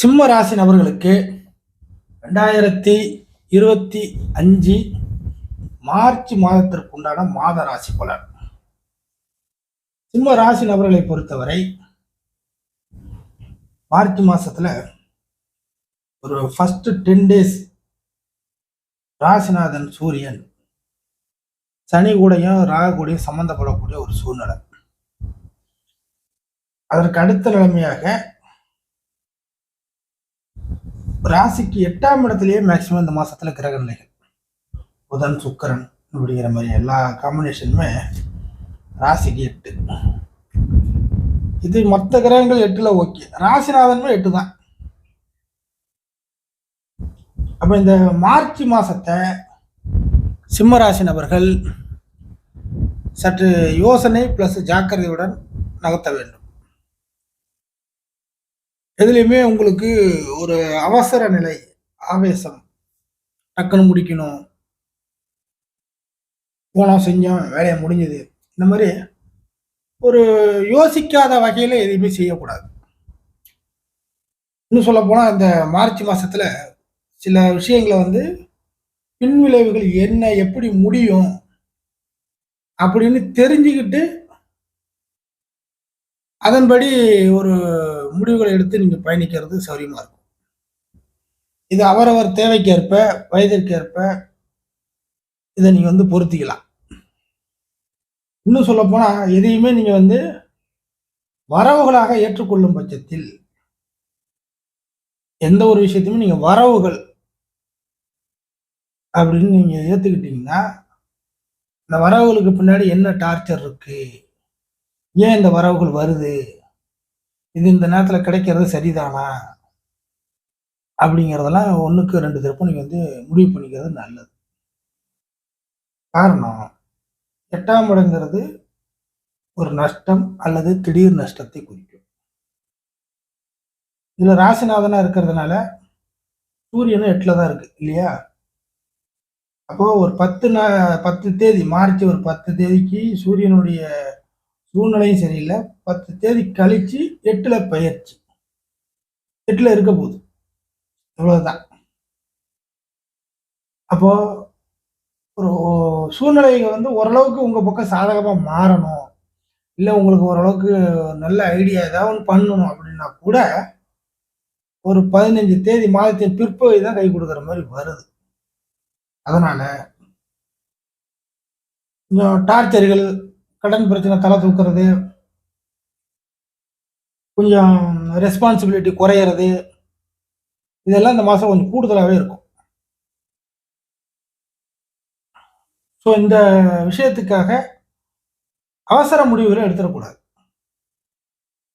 சிம்ம ராசி நபர்களுக்கு ரெண்டாயிரத்தி இருபத்தி அஞ்சு மார்ச் மாதத்திற்கு உண்டான மாத ராசி பலன். சிம்ம ராசி நபர்களை பொறுத்தவரை மார்ச் மாசத்துல ஒரு ஃபர்ஸ்ட் டென் டேஸ் ராசிநாதன் சூரியன் சனி கூடையும் ராகு கூடையும் சம்பந்தப்படக்கூடிய ஒரு சூழ்நிலை. அதற்கு அடுத்த நிலைமையாக ராசிக்கு எட்டாம் இடத்துலயே மேக்சிமம் இந்த மாசத்துல கிரக நிலைகள். புதன் சுக்கரன் அப்படிங்கிற மாதிரி எல்லா காம்பினேஷனுமே ராசிக்கு எட்டு. இது மற்ற கிரகங்கள் எட்டுல ஓகே ராசிநாதனுமே எட்டு தான் அப்ப இந்த மார்ச் மாசத்தை சிம்ம ராசி நபர்கள் சற்று யோசனை பிளஸ் ஜாக்கிரதையுடன் நகர்த்த வேண்டும். எதுலேயுமே உங்களுக்கு ஒரு அவசர நிலை ஆவேசம் டக்குன்னு முடிக்கணும். போனோம் செஞ்சோம் வேலையை முடிஞ்சது. இந்த மாதிரி ஒரு யோசிக்காத வகையில் எதையுமே செய்யக்கூடாது. இன்னும் சொல்ல போனால் இந்த மார்ச் மாதத்தில் சில விஷயங்களை வந்து பின்விளைவுகள் என்ன எப்படி முடியும் அப்படின்னு தெரிஞ்சுக்கிட்டு அதன்படி ஒரு முடிவுகளை எடுத்து நீங்கள் பயணிக்கிறது சௌரியமாக இருக்கும். இது அவரவர் தேவைக்கேற்ப வயதிற்கேற்ப இதை நீங்கள் வந்து பொருத்திக்கலாம். இன்னும் சொல்லப்போனால் எதையுமே நீங்கள் வந்து வரவுகளாக ஏற்றுக்கொள்ளும் பட்சத்தில் எந்த ஒரு விஷயத்தையுமே நீங்கள் வரவுகள் அப்படின்னு நீங்கள் ஏற்றுக்கிட்டீங்கன்னா இந்த வரவுகளுக்கு பின்னாடி என்ன டார்ச்சர் இருக்குது ஏன் இந்த வரவுகள் வருது? இது இந்த நேரத்தில் கிடைக்கிறது சரிதானா? அப்படிங்கிறதெல்லாம் ஒன்றுக்கு ரெண்டு திருப்பம் நீங்கள் வந்து முடிவு பண்ணிக்கிறது நல்லது. காரணம் எட்டாம் இடங்கிறது ஒரு நஷ்டம் அல்லது திடீர் நஷ்டத்தை குறிக்கும். இதில் ராசிநாதனாக இருக்கிறதுனால சூரியனும் எட்டில் தான் இருக்கு இல்லையா? அப்போ ஒரு பத்து நா பத்து தேதி மார்ச் ஒரு பத்து தேதிக்கு சூரியனுடைய சூழ்நிலையும் சரியில்லை. பத்து தேதி கழித்து எட்டில் பயிற்சி. எட்டில் இருக்க போகுது. அவ்வளோதான் அப்போது ஒரு சூழ்நிலைகள் வந்து ஓரளவுக்கு உங்கள் பக்கம் சாதகமாக மாறணும். இல்லை உங்களுக்கு ஓரளவுக்கு நல்ல ஐடியா ஏதாவது ஒன்று பண்ணணும் அப்படின்னா கூட ஒரு பதினஞ்சு தேதி மாதத்தின் பிற்பகுதி தான் கை கொடுக்குற மாதிரி வருது. அதனால் கொஞ்சம் டார்ச்சர்கள் கடன் பிரச்சனை தலை தூக்குறது கொஞ்சம் ரெஸ்பான்சிபிலிட்டி குறையிறது இதெல்லாம் இந்த மாதம் கொஞ்சம் கூடுதலாகவே இருக்கும். ஸோ இந்த விஷயத்துக்காக அவசர முடிவுகளை எடுத்துடக்கூடாது.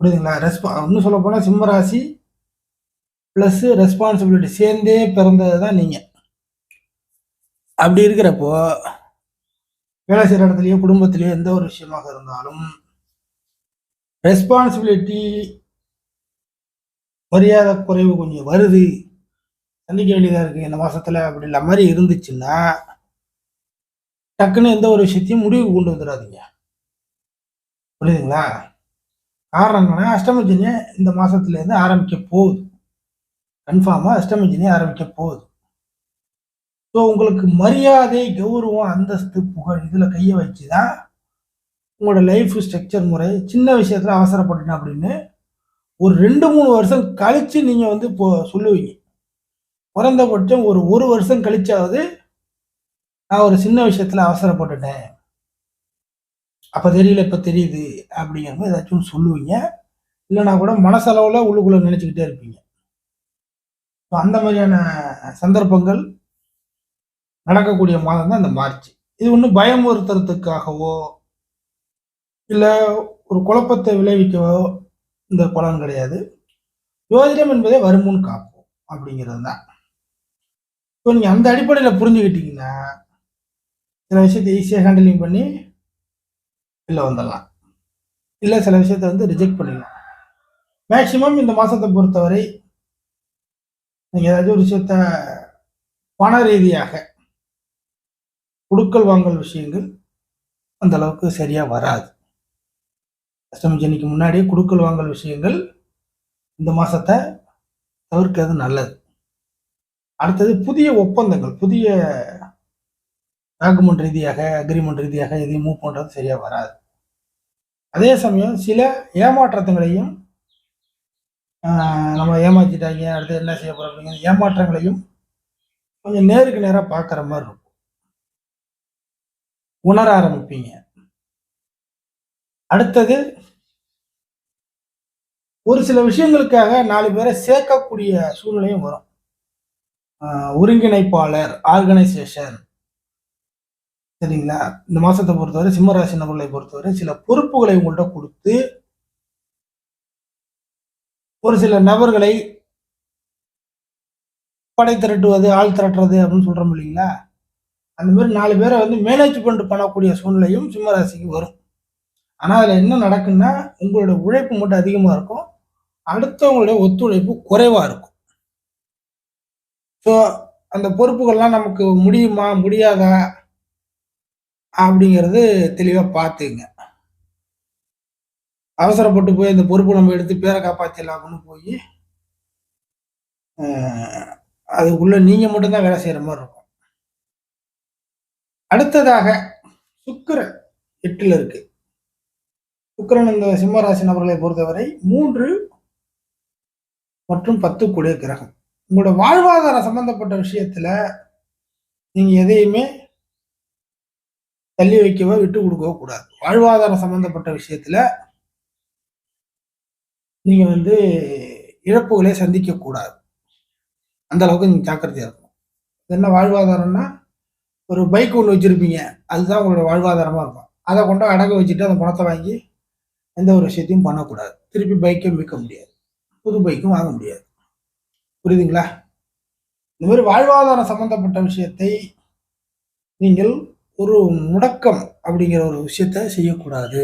புரியுதுங்களா? ரெஸ்பா இன்னும் சொல்ல போனால் சிம்மராசி ப்ளஸ் ரெஸ்பான்சிபிலிட்டி சேர்ந்தே பிறந்தது தான் நீங்கள் அப்படி இருக்கிறப்போ வேலை செய்கிற இடத்துலையோ குடும்பத்திலேயோ எந்த ஒரு விஷயமாக இருந்தாலும் ரெஸ்பான்சிபிலிட்டி மரியாதை குறைவு கொஞ்சம் வருது. சந்திக்க வேண்டியதாக இருக்குது இந்த மாதத்தில் அப்படின்ற மாதிரி இருந்துச்சுன்னா டக்குன்னு எந்த ஒரு விஷயத்தையும் முடிவுக்கு கொண்டு வந்துடாதீங்க. புரியுதுங்களா? காரணம் என்னன்னா அஷ்டமஜினியை இந்த மாதத்துலேருந்து ஆரம்பிக்க போகுது. கன்ஃபார்மாக அஷ்டமஜினியை ஆரம்பிக்க போகுது. ஸோ உங்களுக்கு மரியாதை கௌரவம் அந்தஸ்து புகழ் இதில் கையை வச்சு தான் உங்களோட லைஃப் ஸ்ட்ரக்சர் முறை சின்ன விஷயத்தில் அவசரப்பட்டுட்டேன் அப்படின்னு ஒரு ரெண்டு மூணு வருஷம் கழித்து நீங்கள் வந்து இப்போ சொல்லுவீங்க. குறைந்தபட்சம் ஒரு ஒரு வருஷம் கழிச்சாவது நான் ஒரு சின்ன விஷயத்தில் அவசரப்பட்டுட்டேன். அப்போ தெரியல இப்போ தெரியுது அப்படிங்கிற மாதிரி ஏதாச்சும் சொல்லுவீங்க. இல்லைனா கூட மனசளவில் உள்ளுக்குள்ளே நினச்சிக்கிட்டே இருப்பீங்க. ஸோ அந்த மாதிரியான சந்தர்ப்பங்கள் நடக்கக்கூடிய மாதம் தான் இந்த மார்ச். இது ஒன்றும் பயமுறுத்துறதுக்காகவோ இல்லை ஒரு குழப்பத்தை விளைவிக்கவோ இந்த பலன் கிடையாது. யோதிடம் என்பதே வருமுன் காப்போம் அப்படிங்கிறது தான். இப்போ நீங்கள் அந்த அடிப்படையில் புரிஞ்சுக்கிட்டீங்கன்னா சில விஷயத்தை ஈஸியாக ஹேண்டிலிங் பண்ணி இல்லை வந்துடலாம். இல்லை சில விஷயத்த வந்து ரிஜெக்ட் பண்ணிடலாம். மேக்சிமம் இந்த மாதத்தை பொறுத்தவரை நீங்கள் ஏதாச்சும் ஒரு விஷயத்த பண ரீதியாக கொடுக்கல் வாங்கல் விஷயங்கள் அந்த அளவுக்கு சரியா வராது. அஷ்டமி ஜனிக்கு முன்னாடியே கொடுக்கல் வாங்கல் விஷயங்கள் இந்த மாசத்தை தவிர்க்கிறது நல்லது. அடுத்தது புதிய ஒப்பந்தங்கள் புதிய டாக்குமெண்ட் ரீதியாக அக்ரிமெண்ட் ரீதியாக எதையும் மூவ் பண்ணுறது சரியாக வராது. அதே சமயம் சில ஏமாற்றத்துங்களையும் நம்ம ஏமாற்றிட்டாங்க அடுத்து என்ன செய்ய போகிறோம் ஏமாற்றங்களையும் கொஞ்சம் நேருக்கு நேராக பார்க்குற மாதிரி இருக்கும். உணர ஆரம்பிப்பீங்க. அடுத்தது ஒரு சில விஷயங்களுக்காக நாலு பேரை சேர்க்கக்கூடிய சூழ்நிலையும் வரும். ஒருங்கிணைப்பாளர் ஆர்கனைசேஷன் சரிங்களா? இந்த மாசத்தை பொறுத்தவரை சிம்மராசி நபர்களை பொறுத்தவரை சில பொறுப்புகளை உங்கள்கிட்ட கொடுத்து ஒரு சில நபர்களை படை திரட்டுவது ஆள் திரட்டுறது அப்படின்னு சொல்றோம் இல்லைங்களா? அந்த மாதிரி நாலு பேரை வந்து மேனேஜ்மெண்ட் பண்ணக்கூடிய சூழ்நிலையும் சிம்மராசிக்கு வரும். ஆனால் அதில் என்ன நடக்குன்னா உங்களோட உழைப்பு மட்டும் அதிகமாக இருக்கும். அடுத்தவங்களுடைய ஒத்துழைப்பு குறைவாக இருக்கும். ஸோ அந்த பொறுப்புகள்லாம் நமக்கு முடியுமா முடியாதா? அப்படிங்கிறது தெளிவாக பார்த்துங்க. அவசரப்பட்டு போய் அந்த பொறுப்பு நம்ம எடுத்து பேரை காப்பாற்றிடலாம்னு போய் அதுக்குள்ளே நீங்கள் மட்டும்தான் வேலை செய்கிற மாதிரி இருக்கும். அடுத்ததாக சுக்கரன் எட்டில் இருக்கு. சுக்கரன் இந்த சிம்மராசி நபர்களை பொறுத்தவரை மூன்று மற்றும் பத்து கூடிய கிரகம். உங்களோட வாழ்வாதாரம் சம்பந்தப்பட்ட விஷயத்துல நீங்க எதையுமே தள்ளி வைக்கவோ விட்டு கொடுக்கவோ கூடாது. வாழ்வாதாரம் சம்பந்தப்பட்ட விஷயத்துல நீங்க வந்து இழப்புகளை சந்திக்க கூடாது அந்த அளவுக்கு நீங்க ஜாக்கிரதையா இருக்கணும். என்ன வாழ்வாதாரம்னா ஒரு பைக் ஒன்று வச்சிருப்பீங்க. அதுதான் உங்களோட வாழ்வாதாரமாக இருக்கும். அதை கொண்டு அடகு வச்சுட்டு அந்த பணத்தை வாங்கி எந்த ஒரு விஷயத்தையும் பண்ணக்கூடாது. திருப்பி பைக்கை விற்க முடியாது. புது பைக்கும் வாங்க முடியாது. புரியுதுங்களா? இந்த மாதிரி வாழ்வாதாரம் சம்மந்தப்பட்ட விஷயத்தை நீங்கள் ஒரு முடக்கம் அப்படிங்கிற ஒரு விஷயத்த செய்யக்கூடாது.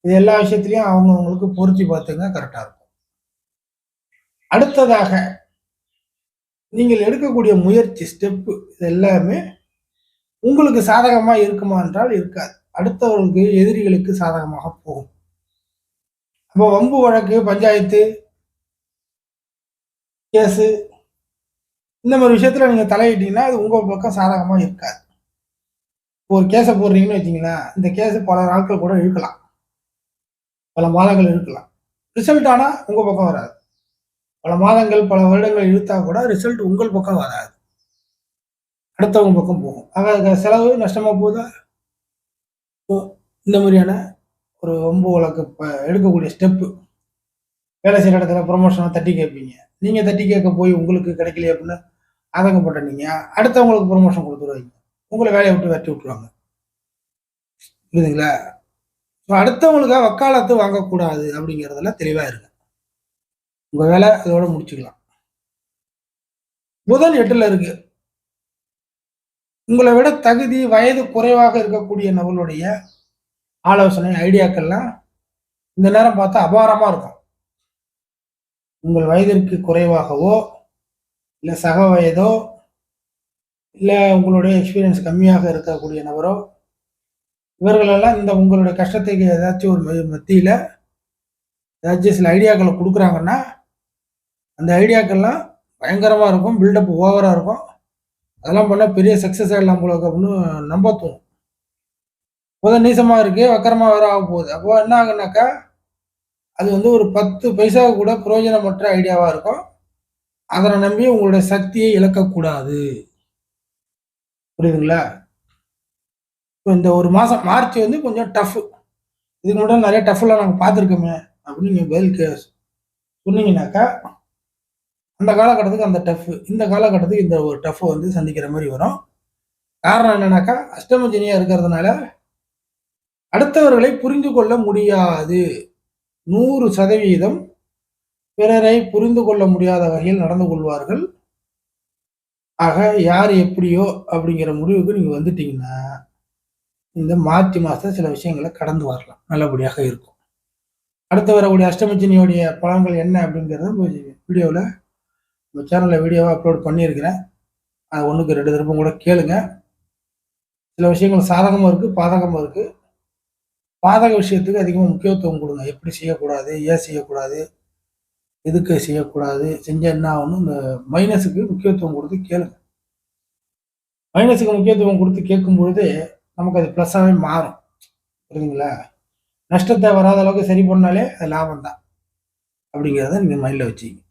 இது எல்லா விஷயத்திலையும் அவங்கவுங்களுக்கு பொருத்தி பார்த்துங்க கரெக்டாக இருக்கும். அடுத்ததாக நீங்கள் எடுக்கக்கூடிய முயற்சி ஸ்டெப்பு இது எல்லாமே உங்களுக்கு சாதகமாக இருக்குமா என்றால் இருக்காது. அடுத்தவர்களுக்கு எதிரிகளுக்கு சாதகமாக போகும். அப்போ வம்பு வழக்கு பஞ்சாயத்து கேஸு இந்த மாதிரி விஷயத்தில் நீங்கள் தலையிட்டீங்கன்னா அது உங்கள் பக்கம் சாதகமாக இருக்காது. ஒரு கேஸை போடுறீங்கன்னு வச்சிங்களேன் இந்த கேஸு பல நாட்கள் கூட இழுக்கலாம் பல மாதங்கள் இழுக்கலாம் ரிசல்ட் ஆனால் உங்கள் பக்கம் வராது. பல மாதங்கள் பல வருடங்கள் இழுத்தா கூட ரிசல்ட் உங்கள் பக்கம் வராது. அடுத்தவங்க பக்கம் போகும். ஆக செலவு நஷ்டமாக போகுதா? இந்த மாதிரியான ஒரு ஒம்பு வழக்கு எடுக்கக்கூடிய ஸ்டெப்பு வேலை செய்கிற இடத்துல ப்ரொமோஷனை தட்டி கேட்பீங்க. நீங்கள் தட்டி கேட்க போய் உங்களுக்கு கிடைக்கலையே அப்படின்னு ஆதங்கப்பட்ட நீங்கள் அடுத்தவங்களுக்கு ப்ரொமோஷன் கொடுத்துருவாங்க. உங்களை வேலையை விட்டு வெட்டி விட்டுருவாங்க. புரியுதுங்களா? ஸோ அடுத்தவங்களுக்காக வக்காலத்து வாங்கக்கூடாது அப்படிங்கிறதுல தெளிவாக இருக்கு. உங்கள் வேலை அதோட முடிச்சுக்கலாம். முதல் எட்டில் இருக்கு. உங்களை விட தகுதி வயது குறைவாக இருக்கக்கூடிய நபர்களுடைய ஆலோசனை ஐடியாக்கள்லாம் இந்த நேரம் பார்த்தா அபாரமாக இருக்கும். உங்கள் வயதிற்கு குறைவாகவோ இல்லை சக வயதோ இல்லை உங்களுடைய எக்ஸ்பீரியன்ஸ் கம்மியாக இருக்கக்கூடிய நபரோ இவர்களெல்லாம் இந்த உங்களுடைய கஷ்டத்துக்கு ஏதாச்சும் ஒரு மத்தியில் ஏதாச்சும் சில ஐடியாக்களை கொடுக்குறாங்கன்னா அந்த ஐடியாக்கள்லாம் பயங்கரமாக இருக்கும் பில்டப் ஓவராக இருக்கும். அதெல்லாம் பண்ணால் பெரிய சக்ஸஸ் ஆகிடலாம் உங்களுக்கு அப்படின்னு நம்ப தோணும். புத நீசமாக இருக்குது வக்கரமாக வேற ஆக போகுது. அப்போது என்ன ஆகுனாக்கா அது வந்து ஒரு பத்து பைசா கூட பிரயோஜனமற்ற ஐடியாவாக இருக்கும். அதனை நம்பி உங்களுடைய சக்தியை இழக்கக்கூடாது. புரியுதுங்களா? இப்போ இந்த ஒரு மாதம் மார்ச் வந்து கொஞ்சம் டஃப் இதுக்கு மட்டும் நிறைய டஃப்லாம் நாங்கள் பார்த்துருக்கோமே அப்படின்னு நீங்கள் பதில் கே சொன்னீங்கன்னாக்கா அந்த காலகட்டத்துக்கு அந்த டஃப் இந்த காலகட்டத்துக்கு இந்த ஒரு டஃப் வந்து சந்திக்கிற மாதிரி வரும். காரணம் என்னன்னாக்கா அஷ்டமஜனியாக இருக்கிறதுனால அடுத்தவர்களை புரிந்து கொள்ள முடியாது. நூறு சதவீதம் பிறரை புரிந்து கொள்ள முடியாத வகையில் நடந்து கொள்வார்கள். ஆக யார் எப்படியோ அப்படிங்கிற முடிவுக்கு நீங்கள் வந்துட்டீங்கன்னா இந்த மார்ச் மாதம் சில விஷயங்களை கடந்து வரலாம். நல்லபடியாக இருக்கும். அடுத்து வரக்கூடிய அஷ்டமச்சினியோடைய பழங்கள் என்ன அப்படிங்கிறத வீடியோவில் இந்த சேனலில் வீடியோவாக அப்லோட் பண்ணியிருக்கிறேன். அது ஒன்றுக்கு ரெண்டு திருப்பம் கூட கேளுங்க. சில விஷயங்கள் சாதகமாக இருக்குது பாதகமாக இருக்குது பாதக விஷயத்துக்கு அதிகமாக முக்கியத்துவம் கொடுங்க. எப்படி செய்யக்கூடாது ஏன் செய்யக்கூடாது எதுக்கு செய்யக்கூடாது செஞ்சால் என்ன ஆகணும் இந்த மைனஸுக்கு முக்கியத்துவம் கொடுத்து கேளுங்க. மைனஸுக்கு முக்கியத்துவம் கொடுத்து கேட்கும் பொழுது நமக்கு அது ப்ளஸ்ஸாகவே மாறும். புரியுதுங்களா? நஷ்டத்தை வராத அளவுக்கு சரி பண்ணாலே அது லாபம் தான் அப்படிங்கிறத நீங்கள் மைண்டில் வச்சுக்கிங்க